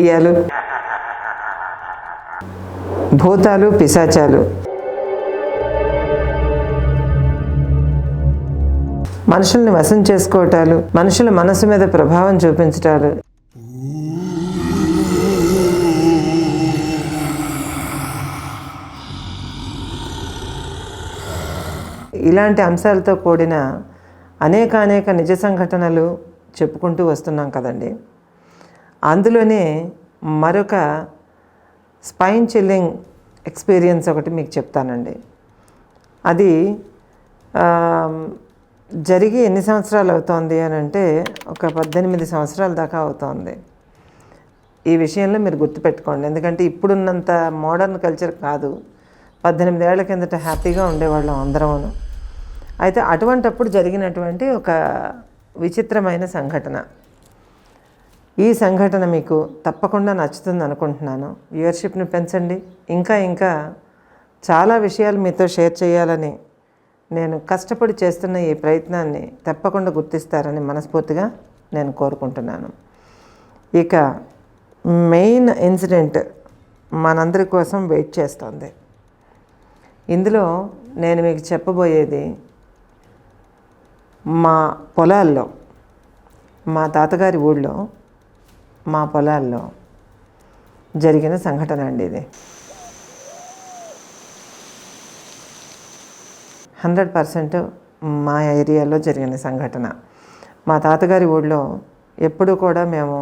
దెయ్యాలు భూతాలు పిశాచాలు. మనుషుల్ని వశం చేసుకోవటాలు మనుషుల మనసు మీద ప్రభావం చూపించటాలు. ఇలాంటి అంశాలతో కూడిన అనేక అనేక నిజ సంఘటనలు చెప్పుకుంటూ వస్తున్నాం కదండి. అందులోనే మరొక స్పైన్ చిల్లింగ్ ఎక్స్పీరియన్స్ ఒకటి మీకు చెప్తానండి. అది జరిగి ఎన్ని సంవత్సరాలు అవుతోంది అని అంటే ఒక పద్దెనిమిది సంవత్సరాల దాకా అవుతోంది. ఈ విషయంలో మీరు గుర్తుపెట్టుకోండి. ఎందుకంటే ఇప్పుడున్నంత మోడర్న్ కల్చర్ కాదు. పద్దెనిమిది ఏళ్ళ కిందట హ్యాపీగా ఉండేవాళ్ళం అందరమును. అయితే అటువంటప్పుడు జరిగినటువంటి ఒక విచిత్రమైన సంఘటన. ఈ సంఘటన మీకు తప్పకుండా నచ్చుతుంది అనుకుంటున్నాను. వ్యూవర్షిప్ని పెంచండి. ఇంకా ఇంకా చాలా విషయాలు మీతో షేర్ చేయాలని నేను కష్టపడి చేస్తున్న ఈ ప్రయత్నాన్ని తప్పకుండా గుర్తిస్తారని మనస్ఫూర్తిగా నేను కోరుకుంటున్నాను. ఇక మెయిన్ ఇన్సిడెంట్ మనందరి కోసం వెయిట్ చేస్తోంది. ఇందులో నేను మీకు చెప్పబోయేది మా పొలాల్లో మా తాతగారి ఊళ్ళో మా పొలాల్లో జరిగిన సంఘటన అండి ఇది. హండ్రెడ్ పర్సెంట్ మా ఏరియాలో జరిగిన సంఘటన. మా తాతగారి ఊళ్ళో ఎప్పుడూ కూడా మేము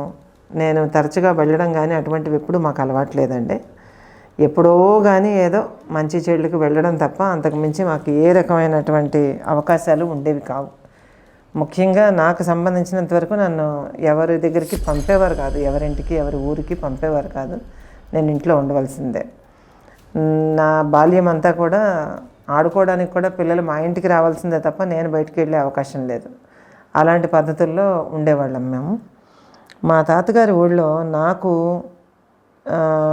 నేను తరచుగా వెళ్ళడం కానీ అటువంటివి ఎప్పుడు మాకు అలవాట్లేదండి ఎప్పుడో కానీ ఏదో మంచి చెడులకు వెళ్ళడం తప్ప అంతకు మించి మాకు ఏ రకమైనటువంటి అవకాశాలు ఉండేవి కావు. ముఖ్యంగా నాకు సంబంధించినంత వరకు నన్ను ఎవరి దగ్గరికి పంపేవారు కాదు ఎవరింటికి ఎవరి ఊరికి పంపేవారు కాదు. నేను ఇంట్లో ఉండవలసిందే. నా బాల్యం అంతా కూడా ఆడుకోవడానికి కూడా పిల్లలు మా ఇంటికి రావాల్సిందే తప్ప నేను బయటికి వెళ్ళే అవకాశం లేదు. అలాంటి పద్ధతుల్లో ఉండేవాళ్ళం మేము. మా తాతగారి ఊళ్ళో నాకు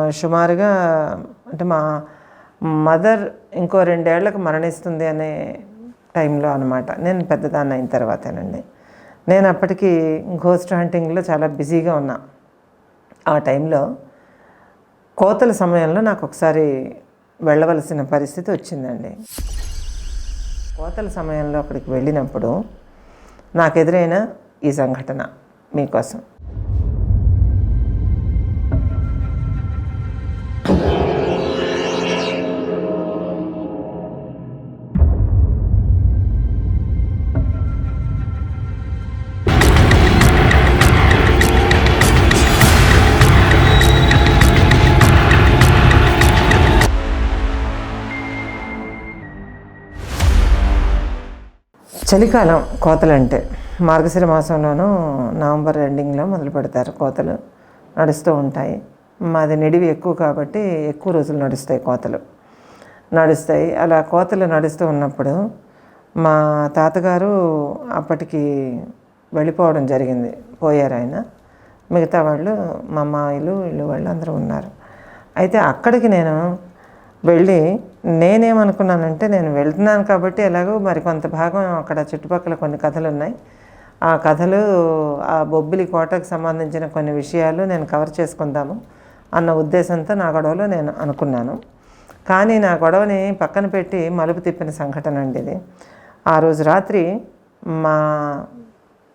సుమారుగా అంటే మా మదర్ ఇంకో రెండేళ్ళకు మరణిస్తుంది అనే టైంలో అనమాట నేను పెద్దదాన్ని అయిన తర్వాతేనండి. నేను అప్పటికి గోస్ట్ హంటింగ్లో చాలా బిజీగా ఉన్నా ఆ టైంలో కోతల సమయంలో నాకు ఒకసారి వెళ్ళవలసిన పరిస్థితి వచ్చిందండి. కోతల సమయంలో అక్కడికి వెళ్ళినప్పుడు నాకు ఎదురైన ఈ సంఘటన మీకోసం. చలికాలం కోతలు అంటే మార్గశిర మాసంలోనూ నవంబర్ ఎండింగ్లో మొదలు పెడతారు కోతలు. నడుస్తూ ఉంటాయి. మాది నిడివి ఎక్కువ కాబట్టి ఎక్కువ రోజులు నడుస్తాయి కోతలు. నడుస్తాయి. అలా కోతలు నడుస్తూ ఉన్నప్పుడు మా తాతగారు అప్పటికి వెళ్ళిపోవడం జరిగింది. పోయారు ఆయన. మిగతా వాళ్ళు మా అమ్మాయిలు వీళ్ళు వాళ్ళు అందరూ ఉన్నారు. అయితే అక్కడికి నేను వెళ్ళి నేనేమనుకున్నానంటే నేను వెళ్తున్నాను కాబట్టి ఎలాగో మరి కొంత భాగం అక్కడ చుట్టుపక్కల కొన్ని కథలు ఉన్నాయి ఆ కథలు ఆ బొబ్బిలి కోటకు సంబంధించిన కొన్ని విషయాలు నేను కవర్ చేసుకుందాము అన్న ఉద్దేశంతో నా గొడవలో నేను అనుకున్నాను. కానీ నా గొడవని పక్కన పెట్టి మలుపు తిప్పిన సంఘటన అండి ఇది. ఆ రోజు రాత్రి మా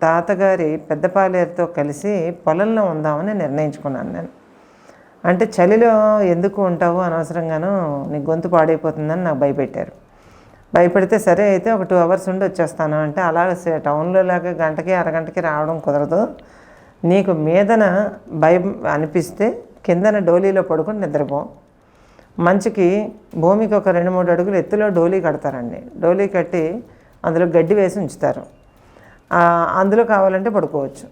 తాతగారి పెద్దపాలేరుతో కలిసి పొలంలో ఉందామని నిర్ణయించుకున్నాను నేను. అంటే చలిలో ఎందుకు ఉంటావు అనవసరంగాను నీ గొంతు పాడైపోతుందని నాకు భయపెట్టారు. భయపెడితే సరే అయితే ఒక టూ అవర్స్ ఉండి వచ్చేస్తాను అంటే అలాగ టౌన్లో లాగా గంటకి అరగంటకి రావడం కుదరదు. నీకు మీదన భయం అనిపిస్తే కిందన డోలీలో పడుకొని నిద్రపో. మంచుకి భూమికి ఒక రెండు మూడు అడుగులు ఎత్తులో డోలీ కడతారండి. డోలీ కట్టి అందులో గడ్డి వేసి ఉంచుతారు. అందులో కావాలంటే పడుకోవచ్చు.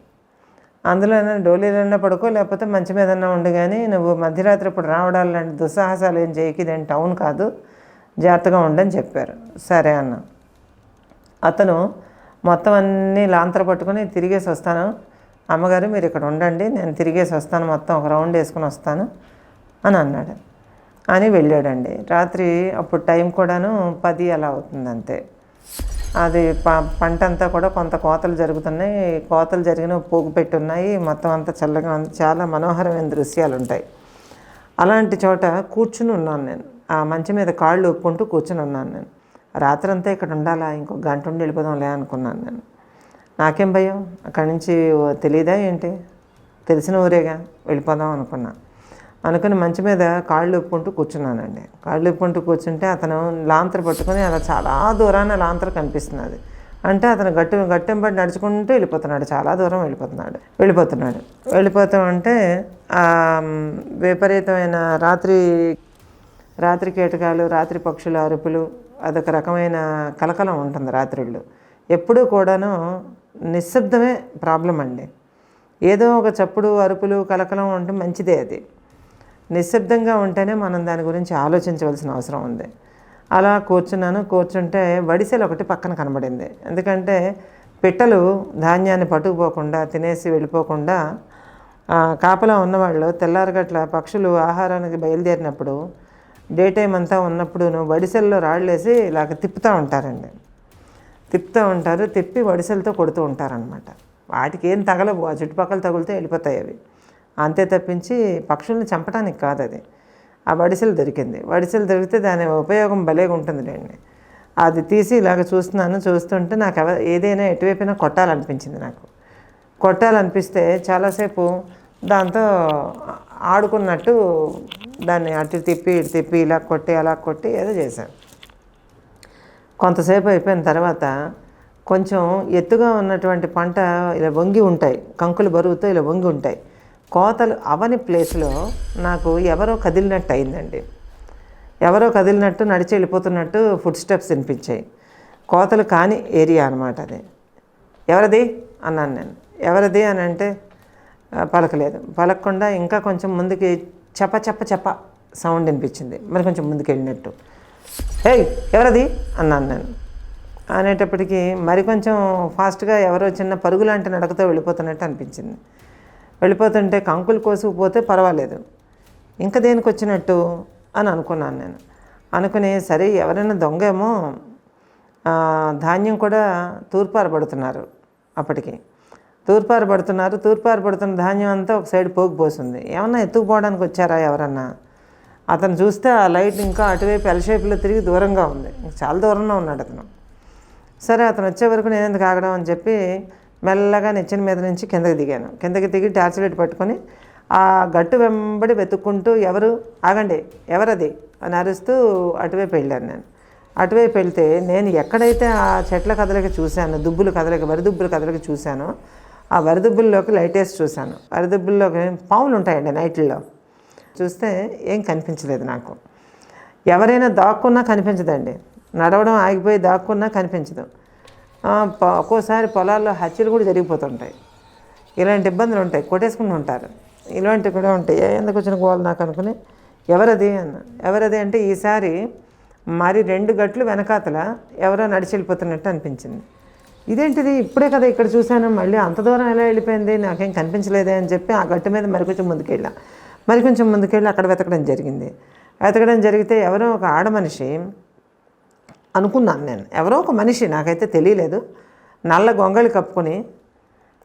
అందులో డోలీలన్నా పడుకో లేకపోతే మంచి మీదన్నా ఉండు కానీ నువ్వు మధ్యరాత్రి ఇప్పుడు రావడాలు లాంటి దుస్సాహసాలు ఏం చేయకి ఇదేం టౌన్ కాదు. జాగ్రత్తగా ఉండని చెప్పారు. సరే అన్న. అతను మొత్తం అన్నీ లాంతర పట్టుకొని తిరిగేసి వస్తాను. అమ్మగారు మీరు ఇక్కడ ఉండండి నేను తిరిగేసి వస్తాను మొత్తం ఒక రౌండ్ వేసుకుని వస్తాను అని అన్నాడు. అని వెళ్ళాడండి. రాత్రి అప్పుడు టైం కూడాను పది అలా అవుతుంది అంతే అది ప పంట అంతా కూడా కొంత కోతలు జరుగుతున్నాయి. కోతలు జరిగిన పోగు పెట్టున్నాయి. మొత్తం అంతా చల్లగా ఉంది. చాలా మనోహరమైన దృశ్యాలు ఉంటాయి అలాంటి చోట కూర్చుని ఉన్నాను నేను. ఆ మంచి మీద కాళ్ళు ఒప్పుకుంటూ కూర్చుని ఉన్నాను నేను. రాత్రంతా ఇక్కడ ఉండాలా? ఇంకో గంట ఉండి వెళ్ళిపోదాంలే అనుకున్నాను నేను. నాకేం భయం? అక్కడి నుంచి తెలియదా ఏంటి? తెలిసిన ఊరేగా వెళ్ళిపోదాం అనుకున్నాను అనుకుని మంచం మీద కాళ్ళు ఒప్పుకుంటూ కూర్చున్నానండి. కాళ్ళు ఒప్పుకుంటూ కూర్చుంటే అతను లాంతర్ పట్టుకొని అలా చాలా దూరాన లాంతర్ కనిపిస్తున్నది. అంటే అతను గట్టి గట్టెంబడి నడుచుకుంటూ వెళ్ళిపోతున్నాడు. చాలా దూరం వెళ్ళిపోతున్నాడు. వెళ్ళిపోతున్నాడు. వెళ్ళిపోతామంటే విపరీతమైన రాత్రి రాత్రి కీటకాలు రాత్రి పక్షుల అరుపులు అదొక రకమైన కలకలం ఉంటుంది రాత్రిళ్ళు. ఎప్పుడూ కూడాను నిశ్శబ్దమే ప్రాబ్లం అండి. ఏదో ఒక చప్పుడు అరుపులు కలకలం ఉంటే మంచిదే అది. నిశ్శబ్దంగా ఉంటేనే మనం దాని గురించి ఆలోచించవలసిన అవసరం ఉంది. అలా కూర్చున్నాను కూర్చుంటే వడిసెలు ఒకటి పక్కన కనబడింది. ఎందుకంటే పిట్టలు ధాన్యాన్ని పట్టుకుపోకుండా తినేసి వెళ్ళిపోకుండా కాపలా ఉన్నవాళ్ళు తెల్లారగట్ల పక్షులు ఆహారానికి బయలుదేరినప్పుడు డే టైం అంతా ఉన్నప్పుడును వడిసెల్లో రాళ్ళేసి ఇలాగ తిప్పుతూ ఉంటారండి. తిప్పుతూ ఉంటారు తిప్పి వడిసెలతో కొడుతూ ఉంటారనమాట వాటికి ఏం తగలవు ఆ చుట్టుపక్కల తగులుతూ వెళ్ళిపోతాయి అవి. అంతే తప్పించి పక్షుల్ని చంపడానికి కాదు అది. ఆ వడిసెలు దొరికింది. వడిసెలు దొరికితే దాని ఉపయోగం భలేగా ఉంటుంది లేండి. అది తీసి ఇలాగ చూస్తున్నాను చూస్తుంటే నాకు ఎవ ఏదైనా ఎటువైపోయినా కొట్టాలనిపించింది నాకు. కొట్టాలనిపిస్తే చాలాసేపు దాంతో ఆడుకున్నట్టు దాన్ని అటు తిప్పి ఇటు తిప్పి ఇలా కొట్టి అలా కొట్టి ఏదో చేశాను. కొంతసేపు అయిపోయిన తర్వాత కొంచెం ఎత్తుగా ఉన్నటువంటి పంట ఇలా వంగి ఉంటాయి. కంకులు బరువుతో ఇలా వంగి ఉంటాయి. కోతలు అవని ప్లేస్లో నాకు ఎవరో కదిలినట్టు అయిందండి ఎవరో కదిలినట్టు నడిచి వెళ్ళిపోతున్నట్టు ఫుడ్ స్టెప్స్ వినిపించాయి. కోతలు కాని ఏరియా అనమాట అది. ఎవరిది? అన్నాను నేను. ఎవరిది అని అంటే పలకలేదు. పలకకుండా ఇంకా కొంచెం ముందుకి చప చప చప సౌండ్ వినిపించింది. మరి కొంచెం ముందుకు వెళ్ళినట్టు. ఏయ్ ఎవరది? అన్నాను నేను. అనేటప్పటికీ మరి కొంచెం ఫాస్ట్గా ఎవరో చిన్న పరుగు లాంటి నడకతో వెళ్ళిపోతున్నట్టు అనిపించింది. వెళ్ళిపోతుంటే కంకులు కోసుకుపోతే పర్వాలేదు. ఇంకా దేనికి వచ్చినట్టు అని అనుకున్నాను నేను. అనుకుని సరే ఎవరైనా దొంగేమో ధాన్యం కూడా తూర్పారబడుతున్నారు అప్పటికి. తూర్పారబడుతున్నారు తూర్పారబడుతున్న ధాన్యం అంతా ఒక సైడ్ పోగిపోతుంది ఏమన్నా ఎత్తుకుపోవడానికి వచ్చారా ఎవరన్నా? అతను చూస్తే ఆ లైట్ ఇంకా అటువైపు ఎల్ షేప్లో తిరిగి దూరంగా ఉంది. చాలా దూరంలో ఉన్నాడు అతను. సరే అతను వచ్చే వరకు నేను ఎందుకు ఆగడం అని చెప్పి మెల్లగా నెచ్చిన మీద నుంచి కిందకి దిగాను. కిందకి దిగి టార్చ్ లైట్ పట్టుకొని ఆ గట్టు వెంబడి వెతుక్కుంటూ ఎవరు ఆగండి ఎవరది అని అరుస్తూ అటువైపు వెళ్ళాను నేను. అటువైపు వెళ్తే నేను ఎక్కడైతే ఆ చెట్ల కదలిక చూశాను దుబ్బులు కదలిక వరిదుబ్బులు కదలిక చూశానో ఆ వరిదుబ్బుల్లోకి లైట్ వేసి చూశాను. వరిదుబ్బుల్లోకి పాములు ఉంటాయండి నైట్లో. చూస్తే ఏం కనిపించలేదు నాకు. ఎవరైనా దాక్కున్నా కనిపించదండి. నడవడం ఆగిపోయి దాక్కున్నా కనిపించదు. ఒక్కోసారి పొలాల్లో హత్యలు కూడా జరిగిపోతుంటాయి. ఇలాంటి ఇబ్బందులు ఉంటాయి. కొట్టేసుకుని ఉంటారు. ఇలాంటివి కూడా ఉంటాయి. ఏ ఎందుకు వచ్చిన గోల్ నాకు అనుకుని ఎవరది అన్న ఎవరది అంటే ఈసారి మరి రెండు గట్లు వెనకాతల ఎవరో నడిచి వెళ్ళిపోతున్నట్టు అనిపించింది. ఇదేంటిది? ఇప్పుడే కదా ఇక్కడ చూశాను. మళ్ళీ అంత దూరం ఎలా వెళ్ళిపోయింది? నాకేం కనిపించలేదే అని చెప్పి ఆ గట్టు మీద మరి కొంచెం ముందుకెళ్ళా. మరి కొంచెం ముందుకెళ్ళి అక్కడ వెతకడం జరిగింది. వెతకడం జరిగితే ఎవరో ఒక ఆడ మనిషి అనుకున్నాను నేను. ఎవరో ఒక మనిషి నాకైతే తెలియలేదు. నల్ల గొంగళి కప్పుకొని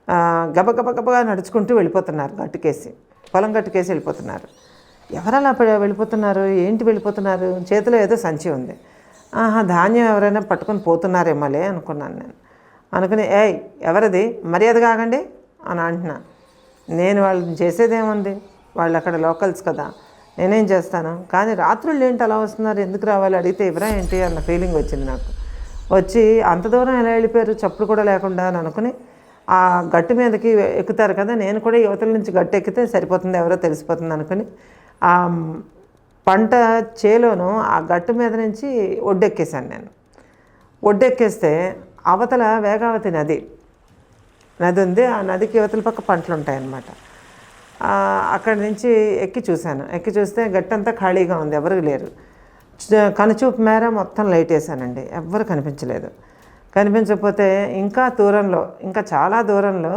గబగబగబగా గబగబ గబగా నడుచుకుంటూ వెళ్ళిపోతున్నారు గట్టుకేసి. పొలం గట్టుకేసి వెళ్ళిపోతున్నారు. ఎవరు అలా వెళ్ళిపోతున్నారు? ఏంటి వెళ్ళిపోతున్నారు? చేతిలో ఏదో సంచి ఉంది. ఆహా ధాన్యం ఎవరైనా పట్టుకొని పోతున్నారేమోలే అనుకున్నాను నేను. అనుకుని ఏయ్ ఎవరిది? మర్యాద కాగండి అని అంటున్నా. నేను వాళ్ళని చేసేదేముంది? వాళ్ళు అక్కడ లోకల్స్ కదా. నేనేం చేస్తాను? కానీ రాత్రుళ్ళు ఏంటి అలా వస్తున్నారు? ఎందుకు రావాలి? అడిగితే ఇవరా ఏంటి? అన్న ఫీలింగ్ వచ్చింది నాకు. వచ్చి అంత దూరం ఎలా వెళ్ళిపోయారు? చప్పుడు కూడా లేకుండా అని అనుకుని ఆ గట్టు మీదకి ఎక్కుతారు కదా నేను కూడా యువతల నుంచి గట్టు ఎక్కితే సరిపోతుంది ఎవరో తెలిసిపోతుంది అనుకుని ఆ పంట చేలోను ఆ గట్టు మీద నుంచి ఒడ్డెక్కేశాను నేను. ఒడ్డెక్కేస్తే అవతల వేగావతి నది. నది ఉంది. ఆ నదికి యువతల పక్క పంటలు ఉంటాయన్నమాట. అక్కడి నుంచి ఎక్కి చూశాను. ఎక్కి చూస్తే గట్టంతా ఖాళీగా ఉంది ఎవరు లేరు. కనుచూపు మేర మొత్తం లైట్ వేసానండి ఎవ్వరు కనిపించలేదు. కనిపించకపోతే ఇంకా దూరంలో ఇంకా చాలా దూరంలో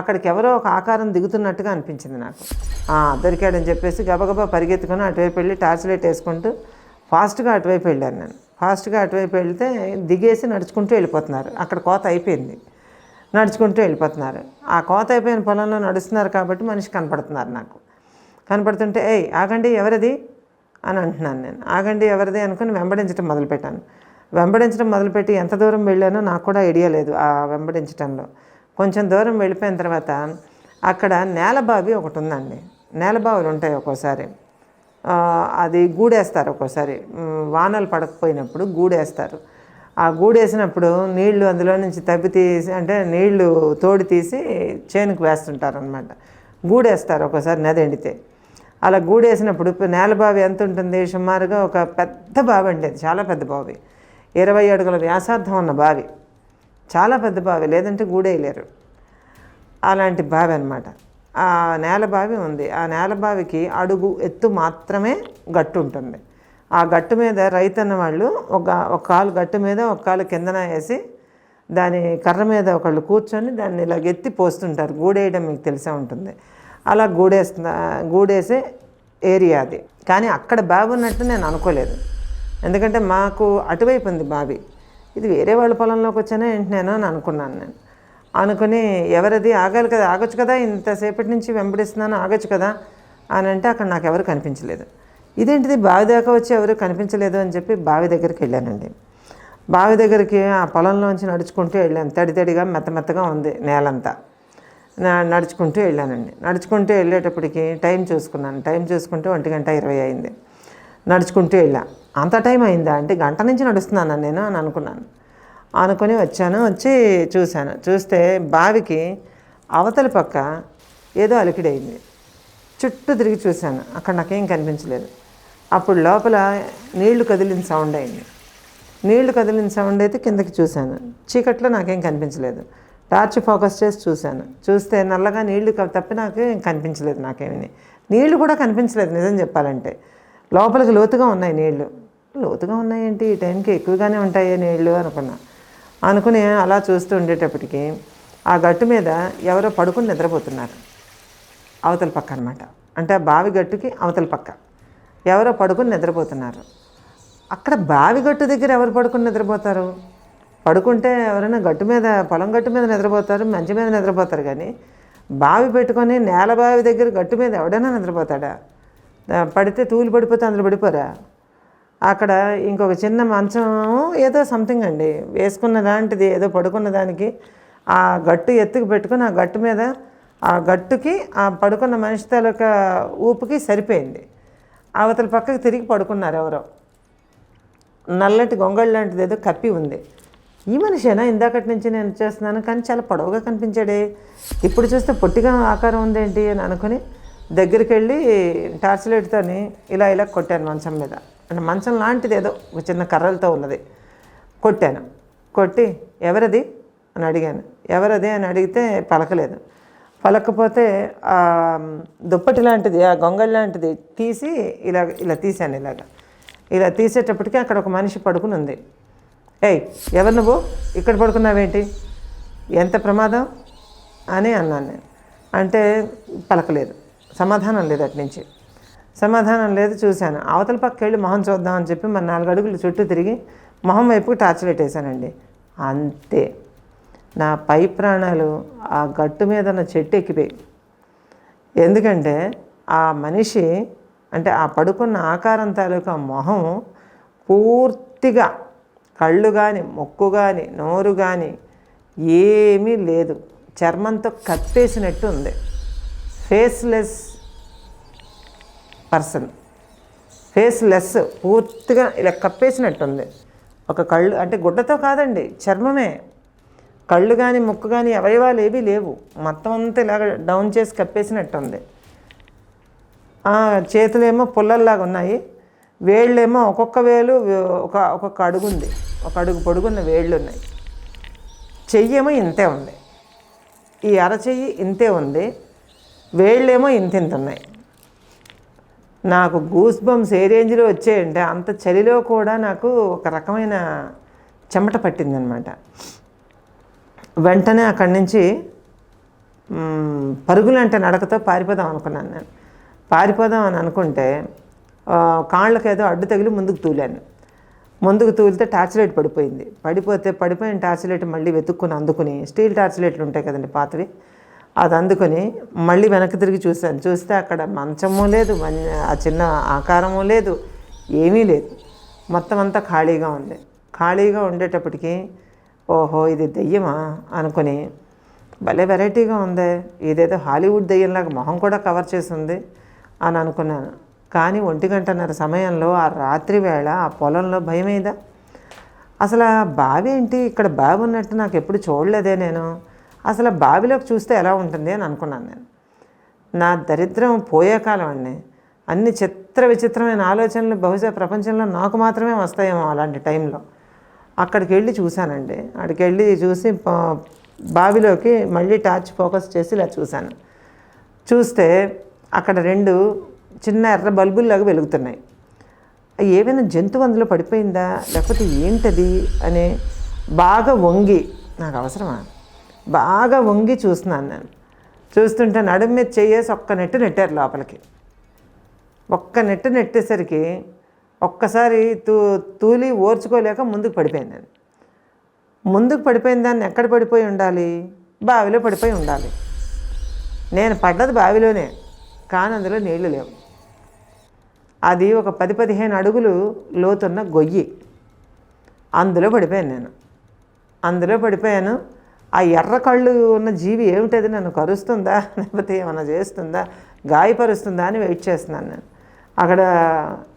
అక్కడికి ఎవరో ఒక ఆకారం దిగుతున్నట్టుగా అనిపించింది నాకు. దొరికాడని చెప్పేసి గబగబా పరిగెత్తుకొని అటువైపు వెళ్ళి టార్చ్ లైట్ వేసుకుంటూ ఫాస్ట్గా అటువైపు వెళ్ళాను నేను. ఫాస్ట్గా అటువైపు వెళ్తే దిగేసి నడుచుకుంటూ వెళ్ళిపోతున్నారు. అక్కడ కోత అయిపోయింది. నడుచుకుంటూ వెళ్ళిపోతున్నారు. ఆ కోత అయిపోయిన పొలంలో నడుస్తున్నారు కాబట్టి మనిషి కనపడుతున్నారు నాకు. కనపడుతుంటే ఏయ్ ఆగండి ఎవరిది? అని అంటున్నాను నేను. ఆగండి ఎవరిది? అనుకుని వెంబడించడం మొదలుపెట్టాను. వెంబడించడం మొదలుపెట్టి ఎంత దూరం వెళ్ళానో నాకు కూడా ఐడియా లేదు ఆ వెంబడించడంలో కొంచెం దూరం వెళ్ళిపోయిన తర్వాత అక్కడ నేలబావి ఒకటి ఉందండి. నేలబావులు ఉంటాయి ఒక్కోసారి. అది గూడేస్తారు ఒక్కోసారి. వానలు పడకపోయినప్పుడు గూడేస్తారు. ఆ గూడేసినప్పుడు నీళ్ళు అందులో నుంచి తవ్వి తీసి అంటే నీళ్ళు తోడి తీసి చేనుకు వేస్తుంటారు అనమాట గూడేస్తారు ఒకసారి నది ఎండితే. అలా గూడేసినప్పుడు నేల బావి ఎంత ఉంటుంది? సుమారుగా ఒక పెద్ద బావి అండి అది. చాలా పెద్ద బావి. ఇరవై అడుగుల వ్యాసార్థం ఉన్న బావి. చాలా పెద్ద బావి. లేదంటే గూడేయలేరు అలాంటి బావి అనమాట ఆ నేల బావి ఉంది. ఆ నేల బావికి అడుగు ఎత్తు మాత్రమే గట్టు ఉంటుంది. ఆ గట్టు మీద రైతు వాళ్ళు ఒక ఒక కాలు గట్టు మీద ఒక కాలు కిందన వేసి దాని కర్ర మీద ఒకళ్ళు కూర్చొని దాన్ని ఇలా ఎత్తి పోస్తుంటారు. గూడేయడం మీకు తెలిసే ఉంటుంది. అలా గూడేస్తున్న గూడేసే ఏరియా అది. కానీ అక్కడ బావి ఉన్నట్టు నేను అనుకోలేదు. ఎందుకంటే మాకు అటువైపు ఉంది బావి. ఇది వేరే వాళ్ళ పొలంలోకి వచ్చానే ఏంటనేనో అని అనుకున్నాను నేను. అనుకుని ఎవరిది ఆగాలి కదా ఆగొచ్చు కదా ఇంతసేపటి నుంచి వెంబడిస్తున్నాను ఆగొచ్చు కదా అని అంటే అక్కడ నాకు ఎవరు కనిపించలేదు. ఇదేంటిది? బావి దాకా వచ్చి ఎవరు కనిపించలేదు అని చెప్పి బావి దగ్గరికి వెళ్ళానండి. బావి దగ్గరికి ఆ పొలంలోంచి నడుచుకుంటూ వెళ్ళాను. తడి తడిగా మెత్త మెత్తగా ఉంది నేలంతా. నా- నడుచుకుంటూ వెళ్ళానండి. నడుచుకుంటూ వెళ్ళేటప్పటికి టైం చూసుకున్నాను. టైం చూసుకుంటే ఒంటి గంట ఇరవై అయింది. నడుచుకుంటూ వెళ్ళా. అంత టైం అయిందా? అంటే గంట నుంచి నడుస్తున్నాను నేను అని అనుకున్నాను. అనుకుని వచ్చాను. వచ్చి చూశాను. చూస్తే బావికి అవతలి పక్క ఏదో అలికిడైంది. చుట్టూ తిరిగి చూశాను. అక్కడ నాకేం కనిపించలేదు. అప్పుడు లోపల నీళ్ళు కదిలిన సౌండ్ అయింది. నీళ్ళు కదిలిన సౌండ్ అయితే కిందకి చూశాను. చీకట్లో నాకేం కనిపించలేదు. టార్చ్ ఫోకస్ చేసి చూశాను. చూస్తే నల్లగా నీళ్ళు తప్పి తప్ప నాకు కనిపించలేదు నాకేమీ. నీళ్ళు కూడా కనిపించలేదు నిజం చెప్పాలంటే. లోపలికి లోతుగా ఉన్నాయి నీళ్ళు. లోతుగా ఉన్నాయేంటి? ఈ టైంకి ఎక్కువగానే ఉంటాయి నీళ్ళు అనుకున్నా. అనుకుని అలా చూస్తూ ఉండేటప్పటికి ఆ గట్టు మీద ఎవరో పడుకుని నిద్రపోతున్నారు. అవతల పక్క అనమాట అంటే ఆ బావి గట్టుకి అవతల పక్క. ఎవరో పడుకుని నిద్రపోతున్నారు. అక్కడ బావి గట్టు దగ్గర ఎవరు పడుకుని నిద్రపోతారు? పడుకుంటే ఎవరైనా గట్టు మీద పొలం గట్టు మీద నిద్రపోతారు మంచి మీద నిద్రపోతారు కానీ బావి పెట్టుకొని నేల బావి దగ్గర గట్టు మీద ఎవడైనా నిద్రపోతాడా? పడితే తూలి పడిపోతే అందులో పడిపోరా? అక్కడ ఇంకొక చిన్న మంచం ఏదో సంథింగ్ అండి. వేసుకున్న దాంటిది ఏదో పడుకున్న దానికి ఆ గట్టు ఎత్తుకు పెట్టుకుని ఆ గట్టు మీద ఆ గట్టుకి ఆ పడుకున్న మనిషి తాలూకా ఊపుకి సరిపోయింది. అవతల పక్కకి తిరిగి పడుకున్నారు ఎవరో. నల్లటి గొంగళి లాంటిది ఏదో కప్పి ఉంది. ఈ మనిషేనా ఇందాకటి నుంచి నేను చేస్తున్నాను కానీ చాలా పొడవుగా కనిపించాడే. ఇప్పుడు చూస్తే పొట్టిగా ఆకారం ఉందేంటి అని అనుకుని దగ్గరికి వెళ్ళి టార్చ్ లైట్తోని ఇలా ఇలా కొట్టాను మంచం మీద. అంటే మంచం లాంటిది ఏదో ఒక చిన్న కర్రలతో ఉన్నది. కొట్టాను. కొట్టి ఎవరది? అని అడిగాను. ఎవరది? అని అడిగితే పలకలేదు. పలకపోతే ఆ దుప్పటి లాంటిది ఆ గొంగళి లాంటిది తీసి ఇలా ఇలా తీశాను ఇలాగ. ఇలా తీసేటప్పటికి అక్కడ ఒక మనిషి పడుకుని ఉంది. ఏయ్ ఎవరు నువ్వు? ఇక్కడ పడుకున్నావేంటి? ఎంత ప్రమాదం? అని అన్నాను నేను. అంటే పలకలేదు. సమాధానం లేదు అటు నుంచి. సమాధానం లేదు చూశాను. అవతల పక్క వెళ్ళి మొహం చూద్దామని చెప్పి మరి నాలుగు అడుగులు చుట్టూ తిరిగి మొహం వైపు టార్చ్ పెట్టేశానండి. అంతే. నా పై ప్రాణాలు ఆ గట్టు మీద ఉన్న చెట్టు ఎక్కిపోయి. ఎందుకంటే ఆ మనిషి అంటే ఆ పడుకున్న ఆకారం తాలూకా మొహం పూర్తిగా కళ్ళు కానీ మొక్కు కానీ నోరు కానీ ఏమీ లేదు. చర్మంతో కప్పేసినట్టు ఉంది. ఫేస్లెస్ పర్సన్ ఫేస్ లెస్ పూర్తిగా ఇలా కప్పేసినట్టుంది ఒక కళ్ళు అంటే గుడ్డతో కాదండి చర్మమే. కళ్ళు కానీ ముక్కు కానీ అవయవాలు ఏవి లేవు. మొత్తం అంతా ఇలాగ డౌన్ చేసి కప్పేసినట్టుంది. చేతులేమో పుల్లల్లాగా ఉన్నాయి. వేళ్ళేమో ఒక్కొక్క వేలు ఒక ఒక్కొక్క అడుగు ఉంది ఒక అడుగు పొడుగున్న వేళ్ళు ఉన్నాయి చెయ్యేమో ఇంతే ఉంది. ఈ అరచెయ్యి ఇంతే ఉంది. వేళ్ళేమో ఇంత ఇంత ఉన్నాయి నాకు గూస్ బంప్స్ ఏ రేంజ్లో వచ్చాయంటే అంత చలిలో కూడా నాకు ఒక రకమైన చెమట పట్టిందనమాట. వెంటనే అక్కడి నుంచి పరుగులు పరుగులంటే నడకతో పారిపోదాం అనుకున్నాను నేను. పారిపోదాం అని అనుకుంటే కాళ్ళకి కాళ్ళకేదో అడ్డు తగిలి ముందుకు తూలాను. ముందుకు తూలితే టార్చ్ లైట్ పడిపోయింది. పడిపోతే పడిపోయిన టార్చ్ లైట్ మళ్ళీ వెతుక్కుని అందుకుని స్టీల్ టార్చ్ లైట్లు ఉంటాయి కదండి పాతవి అది అందుకొని మళ్ళీ వెనక్కి తిరిగి చూశాను. చూస్తే అక్కడ మంచము లేదు ఆ చిన్న ఆకారము లేదు ఏమీ లేదు. మొత్తం అంతా ఖాళీగా ఉంది. ఖాళీగా ఉండేటప్పటికి ఓహో ఇది దెయ్యమా? అనుకుని భలే వెరైటీగా ఉంది ఇదేదో హాలీవుడ్ దెయ్యంలాగా మొహం కూడా కవర్ చేసింది అని అనుకున్నాను. కానీ ఒంటి గంటన్నర సమయంలో ఆ రాత్రి వేళ ఆ పొలంలో భయమేదా? అసలు ఆ బావి ఏంటి? ఇక్కడ బావి ఉన్నట్టు నాకు ఎప్పుడు చూడలేదే నేను. అసలు ఆ బావిలోకి చూస్తే ఎలా ఉంటుంది అని అనుకున్నాను నేను. నా దరిద్రం పోయే కాలం అండి. అన్ని చిత్ర విచిత్రమైన ఆలోచనలు బహుశా ప్రపంచంలో నాకు మాత్రమే వస్తాయేమో అలాంటి టైంలో. అక్కడికి వెళ్ళి చూశానండి. అక్కడికి వెళ్ళి చూసి బావిలోకి మళ్ళీ టార్చ్ ఫోకస్ చేసి ఇలా చూశాను. చూస్తే అక్కడ రెండు చిన్న ఎర్ర బల్బుల్లాగా వెలుగుతున్నాయి. ఏమైనా జంతువు అందులో పడిపోయిందా? లేకపోతే ఏంటది? అని బాగా వంగి నాకు అవసరమా? బాగా వంగి చూస్తున్నాను నేను. చూస్తుంటే నడుము మీద చేయేసి ఒక్క నెట్టు నెట్టారు లోపలికి. ఒక్క నెట్టు నెట్టేసరికి ఒక్కసారి తూ తూలి ఓర్చుకోలేక ముందుకు పడిపోయాను నేను ముందుకు పడిపోయిన దాన్ని ఎక్కడ పడిపోయి ఉండాలి? బావిలో పడిపోయి ఉండాలి. నేను పడ్డది బావిలోనే కానీ అందులో నీళ్ళు లేవు. అది ఒక పది పదిహేను అడుగులు లోతున్న గొయ్యి. అందులో పడిపోయాను నేను. అందులో పడిపోయాను. ఆ ఎర్ర కళ్ళు ఉన్న జీవి ఏమిటది? నన్ను కరుస్తుందా? లేకపోతే ఏమైనా చేస్తుందా? గాయపరుస్తుందా అని వెయిట్ చేస్తున్నాను నేను. అక్కడ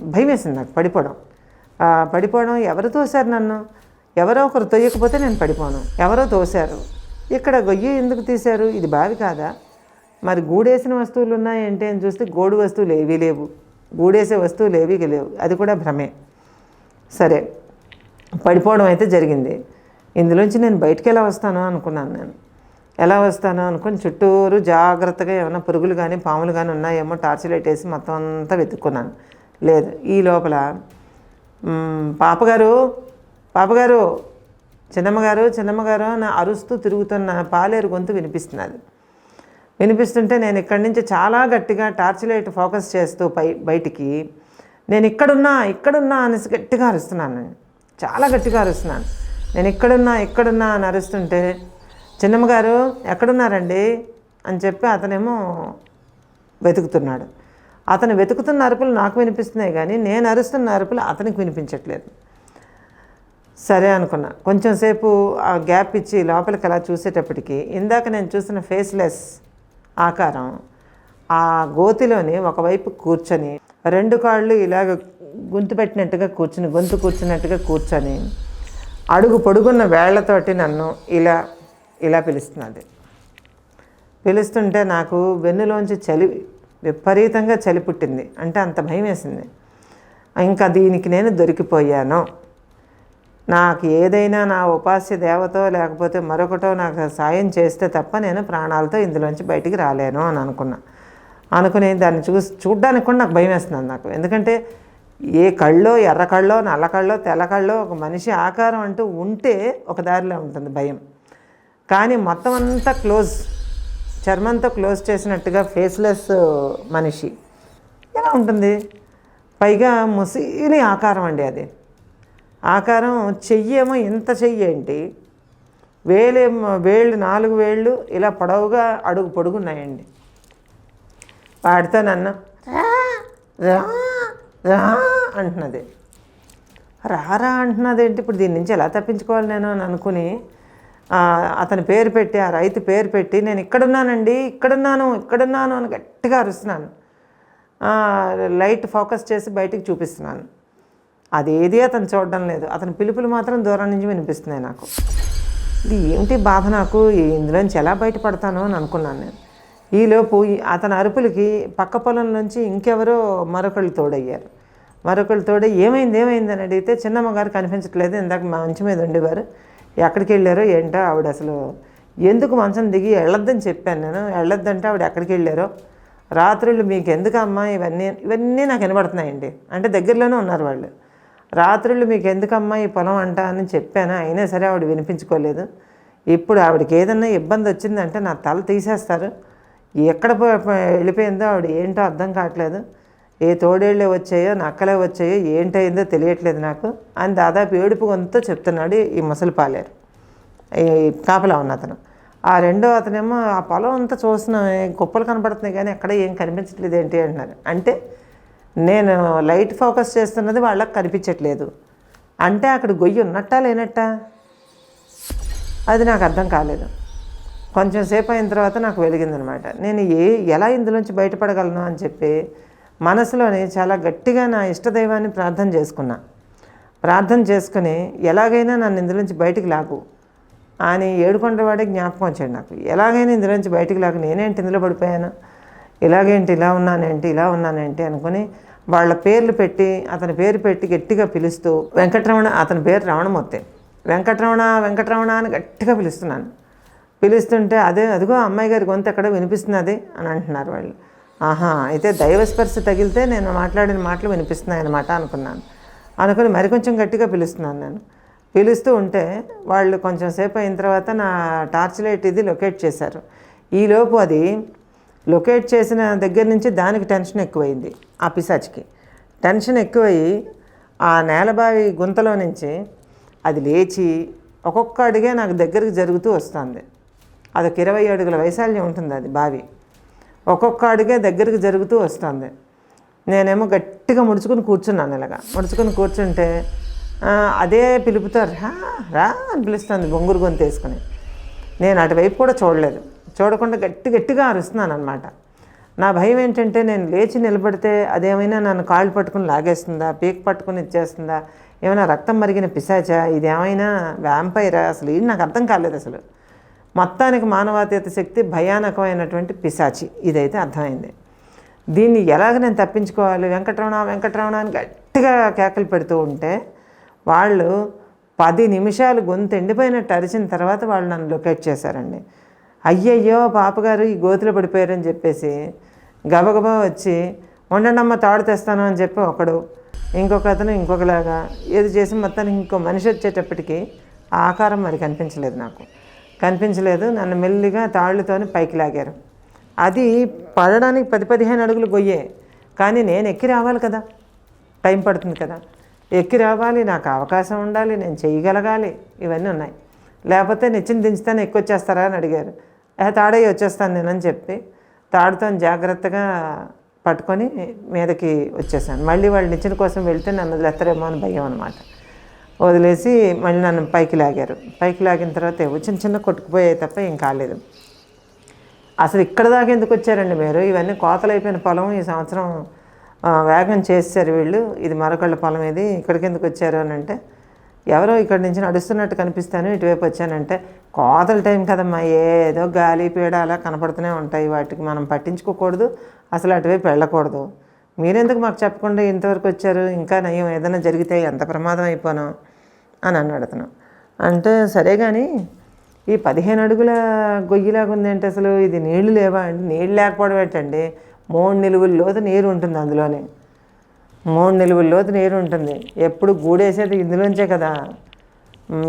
భయం వేసింది నాకు పడిపోవడం. పడిపోవడం ఎవరు తోశారు నన్ను? ఎవరో ఒకరు తొయ్యకపోతే నేను పడిపోను. ఎవరో తోశారు? ఇక్కడ గొయ్యి ఎందుకు తీశారు? ఇది బావి కాదా? మరి గూడేసిన వస్తువులు ఉన్నాయంటే అని చూస్తే గోడు వస్తువులు ఏవీ లేవు. గూడేసే వస్తువులు ఏవీ లేవు. అది కూడా భ్రమే. సరే పడిపోవడం అయితే జరిగింది. ఇందులోంచి నేను బయటికి ఎలా వస్తాను అనుకున్నాను నేను. ఎలా వస్తాను అనుకుని చుట్టూరు జాగ్రత్తగా ఏమైనా పురుగులు కానీ పాములు కానీ ఉన్నాయేమో టార్చ్ లైట్ వేసి మొత్తం అంతా వెతుక్కున్నాను. లేదు ఈ లోపల పాపగారు పాపగారు చిన్నమ్మగారు చిన్నమ్మగారు నా అరుస్తూ తిరుగుతున్న పాలేరు గొంతు వినిపిస్తున్నది. వినిపిస్తుంటే నేను ఇక్కడి నుంచి చాలా గట్టిగా టార్చ్ లైట్ ఫోకస్ చేస్తూ పై బయటికి నేను ఇక్కడున్నా ఇక్కడున్నా అనేసి గట్టిగా అరుస్తున్నాను నేను. చాలా గట్టిగా అరుస్తున్నాను. నేను ఇక్కడున్నా ఇక్కడున్నా అని అరుస్తుంటే చిన్నమ్మగారు ఎక్కడున్నారండి? అని చెప్పి అతనేమో వెతుకుతున్నాడు. అతను వెతుకుతున్న అరుపులు నాకు వినిపిస్తున్నాయి కానీ నేను అరుస్తున్న అరుపులు అతనికి వినిపించట్లేదు. సరే అనుకున్నా. కొంచెం సేపు ఆ గ్యాప్ ఇచ్చి లోపలికి అలా చూసేటప్పటికి ఇందాక నేను చూసిన ఫేస్లెస్ ఆకారం ఆ గోతిలోని ఒకవైపు కూర్చొని రెండు కాళ్ళు ఇలాగ గొంతు పెట్టినట్టుగా కూర్చుని గొంతు కూర్చున్నట్టుగా కూర్చొని అడుగు పొడుగున్న వేళ్ళతోటి నన్ను ఇలా ఇలా పిలుస్తున్నది. పిలుస్తుంటే నాకు వెన్నులోంచి చలి విపరీతంగా చలి పుట్టింది. అంటే అంత భయం వేసింది. ఇంకా దీనికి నేను దొరికిపోయాను. నాకు ఏదైనా నా ఉపాస్య దేవతో లేకపోతే మరొకటో నాకు సాయం చేస్తే తప్ప నేను ప్రాణాలతో ఇందులోంచి బయటికి రాలేను అని అనుకున్నా. అనుకుని దాన్ని చూసి చూడ్డానికి కూడా నాకు భయం వేస్తున్నాను నాకు. ఎందుకంటే ఏ కళ్ళో ఎర్ర కళ్ళో నల్ల కళ్ళో తెల్ల కళ్ళో ఒక మనిషి ఆకారం అంటూ ఉంటే ఒక దారిలో ఉంటుంది భయం. కానీ మొత్తం అంతా క్లోజ్ చర్మంతో క్లోజ్ చేసినట్టుగా ఫేస్లెస్ మనిషి. ఎలా ఉంటుంది? పైగా ముసీని ఆకారం అండి అది. ఆకారం చెయ్యేమో ఇంత చెయ్యి ఏంటి? వేలేమో వేళ్ళు నాలుగు వేళ్ళు ఇలా పొడవుగా అడుగు పొడుగున్నాయండి. వాడితో నన్ను రా రా రా అంటున్నది. రారా అంటున్నది ఏంటి? ఇప్పుడు దీని నుంచి ఎలా తప్పించుకోవాలి నేను అని అనుకుని అతని పేరు పెట్టి ఆ రైతు పేరు పెట్టి నేను ఇక్కడున్నానండి ఇక్కడున్నాను ఇక్కడున్నాను అని గట్టిగా అరుస్తున్నాను. లైట్ ఫోకస్ చేసి బయటికి చూపిస్తున్నాను. అదేది అతను చూడడం లేదు. అతని పిలుపులు మాత్రం దూరం నుంచి వినిపిస్తున్నాయి నాకు. ఇది ఏమిటి బాధ నాకు? ఇందులోంచి ఎలా బయటపడతాను? అని అనుకున్నాను నేను. ఈలోపు ఈ- అతని అరుపులకి పక్క పొలం నుంచి ఇంకెవరో మరొకళ్ళు తోడయ్యారు. మరొకళ్ళు తోడ ఏమైంది ఏమైంది? అని అడిగితే చిన్నమ్మగారు కనిపించట్లేదు ఇందాక మా మీద ఉండేవారు. ఎక్కడికి వెళ్ళారో ఏంటో ఆవిడ అసలు ఎందుకు మంచం దిగి వెళ్ళొద్దని చెప్పాను నేను. వెళ్ళొద్దంటే ఆవిడ ఎక్కడికి వెళ్ళారో? రాత్రులు మీకు ఎందుకమ్మా ఇవన్నీ? ఇవన్నీ నాకు వినబడుతున్నాయండి. అంటే దగ్గరలోనే ఉన్నారు వాళ్ళు. రాత్రులు మీకు ఎందుకమ్మా ఈ పొలం అంట అని చెప్పాను. అయినా సరే ఆవిడ వినిపించుకోలేదు. ఇప్పుడు ఆవిడకి ఏదన్నా ఇబ్బంది వచ్చిందంటే నా తల తీసేస్తారు. ఎక్కడ పో- వెళ్ళిపోయిందో ఆవిడ ఏంటో అర్థం కావట్లేదు. ఏ తోడేళ్ళే వచ్చాయో నక్కలే వచ్చాయో ఏంటయిందో తెలియట్లేదు నాకు. అని దాదాపు ఏడుపు గొంతుతో చెప్తున్నాడు ఈ ముసలి పాలేరు. ఈ కాపలా ఉన్న అతను ఆ రెండో అతనేమో ఆ పొలం అంతా చూస్తున్నాం కుప్పలు కనపడుతున్నాయి కానీ ఎక్కడ ఏం కనిపించట్లేదు ఏంటి? అంటున్నారు అంటే నేను లైట్ ఫోకస్ చేస్తున్నది వాళ్ళకి కనిపించట్లేదు. అంటే అక్కడ గొయ్యి ఉన్నట్టా లేనట్టా? అది నాకు అర్థం కాలేదు. కొంచెం సేపు అయిన తర్వాత నాకు వెలిగిందనమాట. నేను ఏ ఎలా ఇందులోంచి బయటపడగలను? అని చెప్పి మనసులోనే చాలా గట్టిగా నా ఇష్టదైవాన్ని ప్రార్థన చేసుకున్నా. ప్రార్థన చేసుకుని ఎలాగైనా నన్ను ఇందులోంచి బయటికి లాగు. అని ఏడుకొండవాడే జ్ఞాపకం వచ్చాడు నాకు. ఎలాగైనా ఇందులోంచి బయటికి లాగు. నేనేంటి ఇందులో పడిపోయాను? ఇలాగేంటి? ఇలా ఉన్నానేంటి? ఇలా ఉన్నానేంటి? అనుకుని వాళ్ళ పేర్లు పెట్టి అతని పేరు పెట్టి గట్టిగా పిలుస్తూ వెంకటరమణ అతని పేరు రమణమూర్తి. వెంకటరమణ వెంకటరమణ అని గట్టిగా పిలుస్తున్నాను. పిలుస్తుంటే అదే అదిగో అమ్మాయి గారి గొంతు ఎక్కడో వినిపిస్తున్నది అని అంటున్నారు వాళ్ళు. ఆహా అయితే దైవస్పర్శ తగిలితే నేను మాట్లాడిన మాటలు వినిపిస్తున్నాయన్నమాట అనుకున్నాను. అనుకుని మరి కొంచెం గట్టిగా పిలుస్తున్నాను నేను. పిలుస్తూ ఉంటే వాళ్ళు కొంచెం సేపు అయిన తర్వాత నా టార్చ్ లైట్ ఇది లొకేట్ చేశారు. ఈలోపు అది లొకేట్ చేసిన దగ్గర నుంచి దానికి టెన్షన్ ఎక్కువైంది ఆ పిశాచికి. టెన్షన్ ఎక్కువయ్యి ఆ నేలబావి గుంతలో నుంచి అది లేచి ఒక్కొక్క అడిగే నాకు దగ్గరికి జరుగుతూ వస్తుంది. అదొక ఇరవై అడుగుల వైశాల్యం ఉంటుంది అది బావి. ఒక్కొక్క అడిగే దగ్గరికి జరుగుతూ వస్తుంది. నేనేమో గట్టిగా ముడుచుకుని కూర్చున్నాను ఇలాగా. ముడుచుకుని కూర్చుంటే అదే పిలుపుతారు. రా రా అని పిలుస్తుంది బొంగురు గొంతు వేసుకుని. నేను అటువైపు కూడా చూడలేదు. చూడకుండా గట్టి గట్టిగా అరుస్తున్నాను అనమాట నా భయం ఏంటంటే నేను లేచి నిలబడితే అదేమైనా నన్ను కాళ్ళు పట్టుకుని లాగేస్తుందా పీక పట్టుకుని ఇచ్చేస్తుందా ఏమైనా రక్తం మరిగిన పిశాచా ఇదేమైనా వ్యాంపైరా అసలు ఇది నాకు అర్థం కాలేదు అసలు. మొత్తానికి మానవాతీత శక్తి భయానకమైనటువంటి పిశాచి. ఇదైతే అర్థమైంది. దీన్ని ఎలాగ నేను తప్పించుకోవాలి? వెంకటరమణ వెంకటరమణ అని గట్టిగా కేకలు పెడుతూ ఉంటే వాళ్ళు పది నిమిషాలు గొంతు ఎండిపోయినట్టు అరిచిన తర్వాత వాళ్ళు నన్ను లొకేట్ చేశారండి. అయ్యయ్యో పాపగారు ఈ గోతులు పడిపోయారని చెప్పేసి గబగబా వచ్చి ఉండండమ్మ తాడు తెస్తాను అని చెప్పి ఒకడు ఇంకొక అతను ఇంకొకలాగా ఏది చేసి మొత్తానికి ఇంకో మనిషి వచ్చేటప్పటికి ఆ ఆకారం మరి కనిపించలేదు నాకు. కనిపించలేదు. నన్ను మెల్లిగా తాళ్ళతోని పైకి లాగారు. అది పడడానికి పది పదిహేను అడుగులు గొయ్యే. కానీ నేను ఎక్కి రావాలి కదా. టైం పడుతుంది కదా. ఎక్కి రావాలి. నాకు అవకాశం ఉండాలి. నేను చేయగలగాలి. ఇవన్నీ ఉన్నాయి. లేకపోతే నిచ్చిన దించుతాను ఎక్కొచ్చేస్తారా అని అడిగారు. ఏ తాడయ్యి వచ్చేస్తాను నేనని చెప్పి తాడుతో జాగ్రత్తగా పట్టుకొని మీదకి వచ్చేసాను. మళ్ళీ వాళ్ళు నిచ్చిన కోసం వెళ్తే నన్ను లెత్తరేమో అని భయం అనమాట వదిలేసి మళ్ళీ నన్ను పైకి లాగారు. పైకి లాగిన తర్వాత ఏవో చిన్న చిన్న కొట్టుకుపోయాయి తప్ప ఏం కాలేదు. అసలు ఇక్కడ దాకా ఎందుకు వచ్చారండి మీరు? ఇవన్నీ కోతలు అయిపోయిన పొలం ఈ సంవత్సరం వేగం చేశారు వీళ్ళు. ఇది మరొకళ్ళ పొలం ఇది. ఇక్కడికి ఎందుకు వచ్చారు అని అంటే ఎవరో ఇక్కడి నుంచి నడుస్తున్నట్టు కనిపిస్తాను ఇటువైపు వచ్చానంటే కోతల టైం కదమ్మా ఏదో గాలి పీడ అలా కనపడుతూనే ఉంటాయి. వాటికి మనం పట్టించుకోకూడదు. అసలు అటువైపు వెళ్ళకూడదు. మీరెందుకు మాకు చెప్పకుండా ఇంతవరకు వచ్చారు? ఇంకా నయం ఏదైనా జరిగితే ఎంత ప్రమాదం అయిపోను? అని అన్నాడు అతను. అంటే సరే కానీ ఈ పదిహేను అడుగుల గొయ్యిలాగా ఉందంటే అసలు ఇది నీళ్ళు లేవా? అంటే నీళ్ళు లేకపోవడం ఏంటండి? మూడు నిలువుల్లోతు నీరు ఉంటుంది అందులోనే. మూడు నిలువుల్లోతు నీరు ఉంటుంది. ఎప్పుడు గూడేసేది ఇందులోంచే కదా.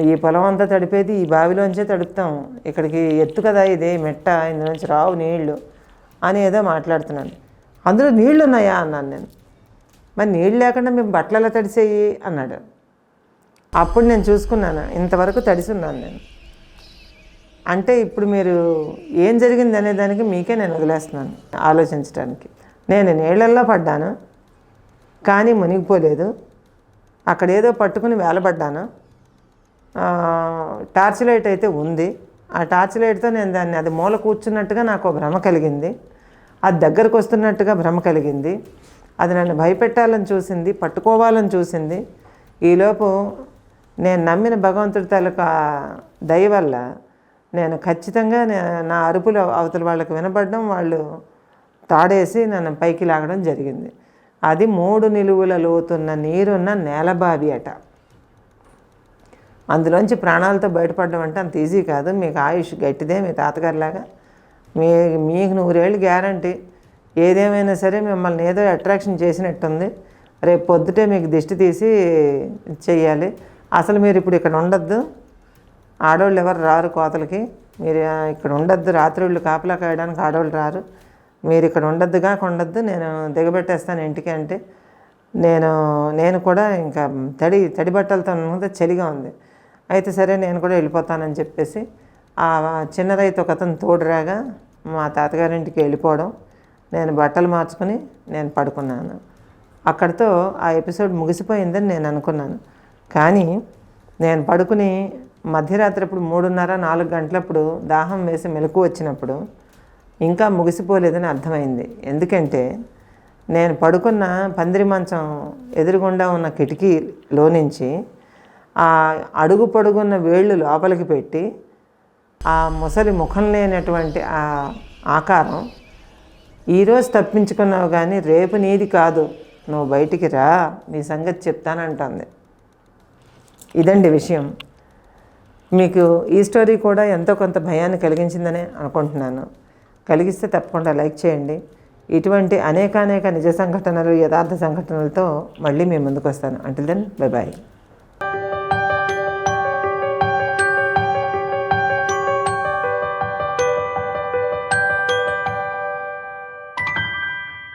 ఈ పొలం అంతా తడిపేది ఈ బావిలోంచే తడుపుతాం. ఇక్కడికి ఎత్తు కదా ఇది మెట్ట ఇందులోంచి రావు నీళ్ళు అని ఏదో మాట్లాడుతున్నాను. అందులో నీళ్ళు ఉన్నాయా అన్నాను నేను. మరి నీళ్ళు లేకుండా మేము బట్టలు ఎలా తడిసేయి? అన్నాడు. అప్పుడు నేను చూసుకున్నాను. ఇంతవరకు తడిసి ఉన్నాను నేను. అంటే ఇప్పుడు మీరు ఏం జరిగింది అనే దానికి మీకే నేను వదిలేస్తున్నాను ఆలోచించడానికి నేను నీళ్ళల్లో పడ్డాను కానీ మునిగిపోలేదు. అక్కడ ఏదో పట్టుకుని వేలబడ్డాను. టార్చ్ లైట్ అయితే ఉంది. ఆ టార్చ్ లైట్తో నేను దాన్ని అది మూల కూర్చున్నట్టుగా నాకు భ్రమ కలిగింది. అది దగ్గరకు వస్తున్నట్టుగా భ్రమ కలిగింది. అది నన్ను భయపెట్టాలని చూసింది పట్టుకోవాలని చూసింది. ఈలోపు నేను నమ్మిన భగవంతుడి తాలూకా దయ వల్ల నేను ఖచ్చితంగా నే- నా అరుపులు అవతల వాళ్ళకి వినపడడం వాళ్ళు తాడేసి నన్ను పైకి లాగడం జరిగింది. అది మూడు నిలువుల లోతున్న నీరున్న నేలబావి అట. అందులోంచి ప్రాణాలతో బయటపడడం అంటే అంత ఈజీ కాదు. మీకు ఆయుష్ గట్టిదే మీ తాతగారిలాగా. మీ మీకు నూరేళ్ళు గ్యారంటీ. ఏదేమైనా సరే మిమ్మల్ని ఏదో అట్రాక్షన్ చేసినట్టుంది. రేపు పొద్దుటే మీకు దిష్టి తీసి చెయ్యాలి. అసలు మీరు ఇప్పుడు ఇక్కడ ఉండొద్దు. ఆడవాళ్ళు ఎవరు రారు కోతలకి. మీరు ఇక్కడ ఉండొద్దు. రాత్రిళ్ళు కాపలా కాయడానికి ఆడవాళ్ళు రారు. మీరు ఇక్కడ ఉండొద్దుగా ఉండొద్దు. నేను దిగబెట్టేస్తాను ఇంటికి అంటే. నేను నేను కూడా ఇంకా తడి తడి బట్టలతో ముందు చలిగా ఉంది. అయితే సరే నేను కూడా వెళ్ళిపోతానని చెప్పేసి ఆ చిన్న రైతు ఒక అతను తోడురాగా మా తాతగారింటికి వెళ్ళిపోవడం. నేను బట్టలు మార్చుకుని నేను పడుకున్నాను. అక్కడితో ఆ ఎపిసోడ్ ముగిసిపోయిందని నేను అనుకున్నాను. కానీ నేను పడుకుని మధ్యరాత్రి అప్పుడు మూడున్నర నాలుగు గంటలప్పుడు దాహం వేసి మెలకు వచ్చినప్పుడు ఇంకా ముగిసిపోలేదని అర్థమైంది. ఎందుకంటే నేను పడుకున్న పందిరి మంచం ఎదురుగుండా ఉన్న కిటికీలో నుంచి ఆ అడుగు పొడుగున్న వేళ్ళు లోపలికి పెట్టి ఆ ముసలి ముఖం లేనటువంటి ఆ ఆకారం ఈరోజు తప్పించుకున్నావు కానీ రేపు నీది కాదు. నువ్వు బయటికి రా నీ సంగతి చెప్తానంటుంది. ఇదండి విషయం. మీకు ఈ స్టోరీ కూడా ఎంతో కొంత భయాన్ని కలిగించిందని అనుకుంటున్నాను. కలిగిస్తే తప్పకుండా లైక్ చేయండి. ఇటువంటి అనేకానేక నిజ సంఘటనలు యథార్థ సంఘటనలతో మళ్ళీ మేము ముందుకు వస్తాను. Until then bye bye